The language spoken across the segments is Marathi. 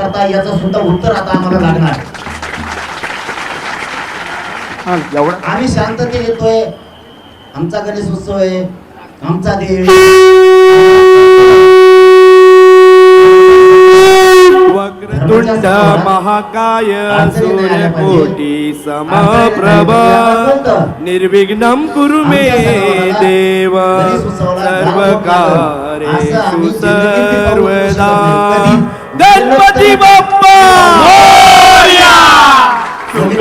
करता याचं सुद्धा उत्तर आता आम्हाला लागणार. हा, आम्ही शांतते येतोय. आमचा गणेश उत्सव आहे. आमचा देव. वक्रतुंड महाकाय सूर्यकोटी समप्रभ. निर्विघ्नं कुरु मे देव. सर्वकारेषु सर्वदा. गणपती बाप्पा!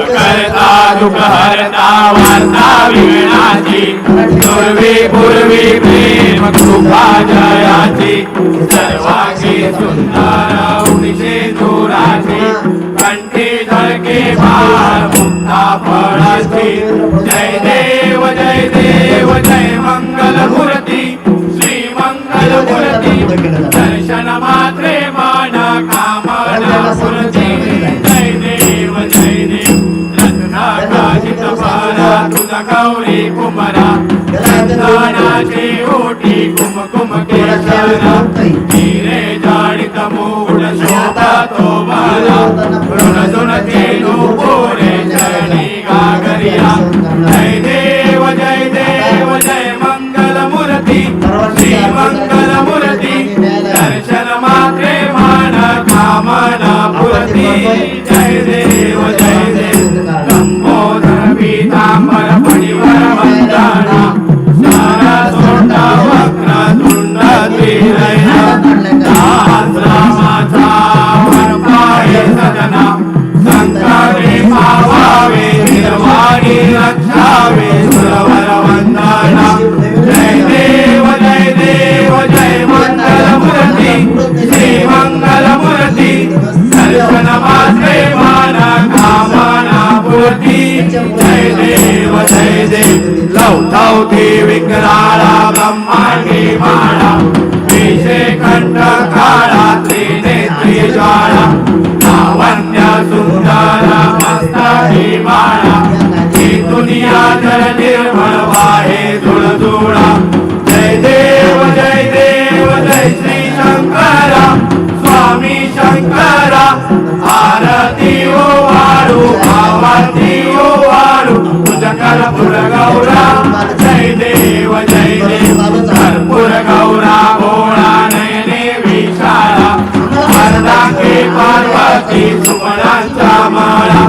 करता दुःख हरता वार्ता विणाची पूर्वी पूर्वी प्रेम कृपा जयाची सर्वाची सुंदर उणीचे दुराची कंठी धडके भार मुक्ता फळाची. जय देव जय देव जय मंगल चंदनाची ओटी कुमकुम केशरा हिरे जाडित मूड शोभा तो मला ऋण जुन तेनु पोरे चरणी गागरिया जय देव जय देव जय मंगल मूर्ती श्री मंगल मूर्ती दर्शन देव लवथवती विकराळा ब्रह्मांडी माळा विषे कंठ काळा त्रिनेत्री ज्वाळा लावण्य सुंदर मस्तकी माळा ही दुनिया जन पार्वती सुमनांचा माळा.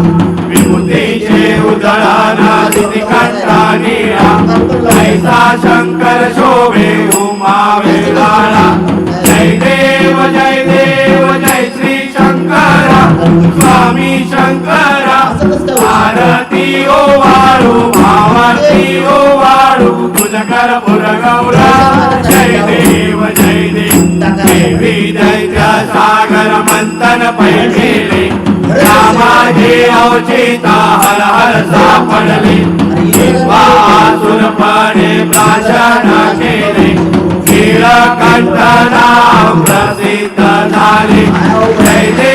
विभूतीचे उजळण दिदी कंठा निळा. ऐसा शंकर शोभे उमावे लाळा जय देव जय देव जय श्री शंकरा. स्वामी शंकरा आरती ओ वाळू भावाती ओ वाळू. तुझ पुर गौरा मंथन पैठेले रामाचे अवचिता हर हर सापडले. वासून वासुरपणे प्राशन केले. नीलकंठ नाम प्रसिद्ध झाले. जय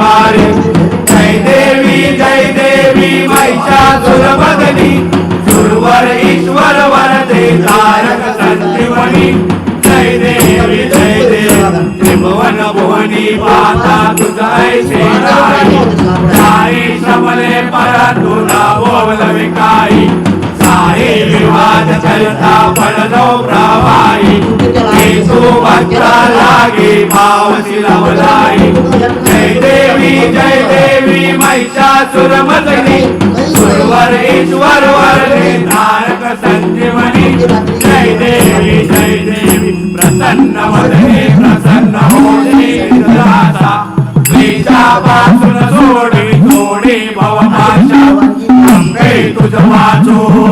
मारे। जय देवी जय देवी महिषासुर बदनी सुरवर ईश्वर वरदे तारक संजीवनी जय देवी जय देवी त्रिभुवन भुवनी पाता तुझाय शेजारी साई समले पर तुला बोल विकाई। साई विवाद करता पडलो प्रवाही येसू भद्रा लागे पावसी लवलाई जय देवी जय देवी महिषासुर मदनी सुरवर ईश्वर वरदे तारक संजीवनी. जय देवी जय देवी प्रसन्न वदने प्रसन्न होते दासा पासून सोडी सोडी भवपाशा अंगे तुझ वाचून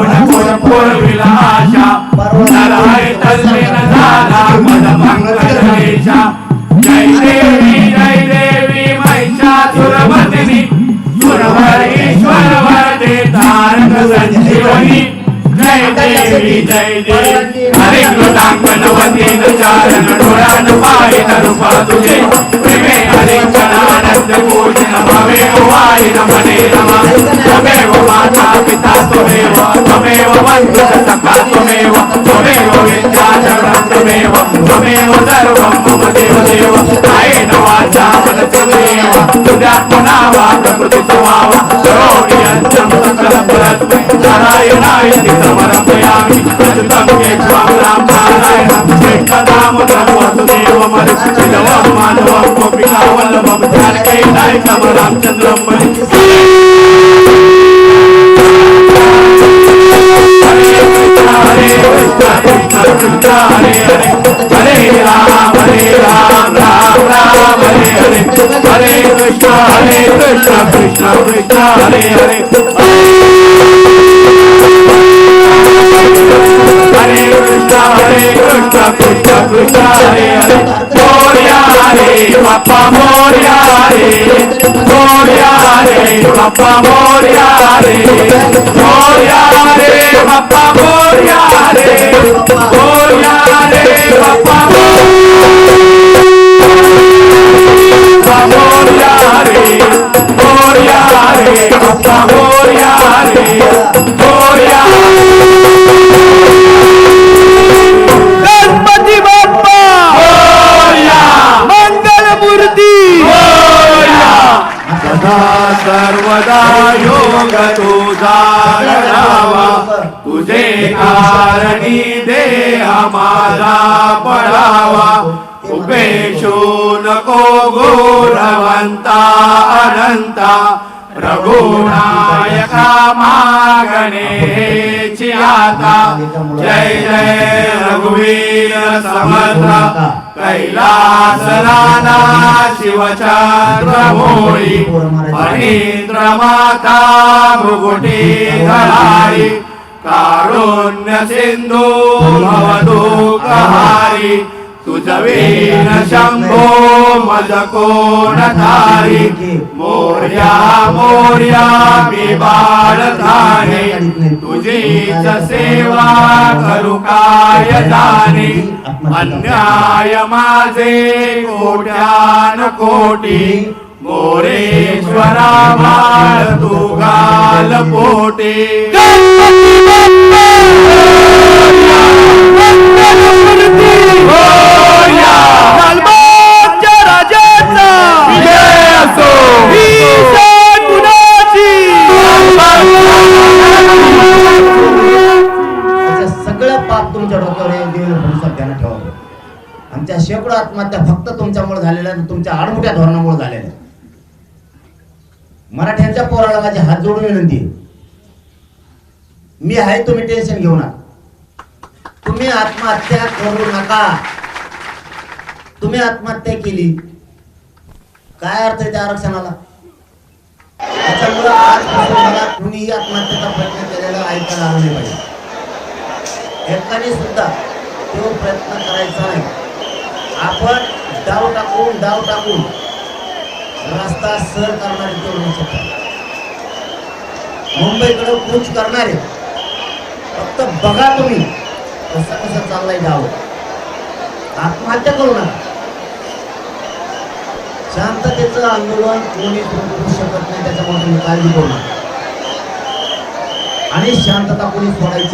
నారాయణాయ సమర్పయామి ప్రస్తుతం స్వామి రామ నారాయణ శ్రేష్ఠదామ ప్రభువతు దేవమరి చిలవం మాధవం గోపికా వల్లభం జానకై నాయకం రామచంద్రం మరి Hare Rama Hare Rama Rama Rama Hare Hare Hare Krishna Hare Krishna Krishna Krishna Krishna Krishna Krishna Krishna Papa Moria Hare Papa तुझा घडावा तुझे कारणी देह माझा पडावा उपेशो नको गोरवंता अनंता. रघुनायका मागणेची आता। जय जय रघुवीर समर्थ। कैलास नाना शिवचंद्र भोळी फणींद्र माता भुगुटी धरारी। कारुण्य सिंधू भवदुःखहारी तुझवीन शंभो मज कोण धारी मोर्या मोर्या मी बाळधाने तुझीच सेवा करू काय जाणे? अन्याय माझे कोट्यान कोटी. मोरेश्वरा बाळ तू गाल पोटे. तुमच्यामुळे झालेला तुमच्या आडमोठ्या धोरणामुळे झालेला मराठ्यांच्या पोराला माझी हात जोडून विनंती मी आहे तुम्ही टेन्शन घेऊ नका. तुम्ही आत्महत्या करू नका. तुम्ही आत्महत्या केली. काय अर्थ आहे त्या आरक्षणाला? त्याच्यामुळं आजपासून मला कुणीही आत्महत्येचा प्रयत्न केलेला ऐकायला आलं नाही पाहिजे. एकाने सुद्धा तो प्रयत्न करायचा नाही. आपण डाव टाकून डाव टाकून. रस्ता सर करणारे तरुण लक्षात मुंबईकडे कूच करणारे. फक्त बघा तुम्ही. कसं कसं चाललंय डाव. आत्महत्या करू नका. शांततेचं आंदोलन कोणी करू शकत नाही त्याच्यामुळे तुम्ही काळजी करू नका. आणि शांतता कोणी सोडायची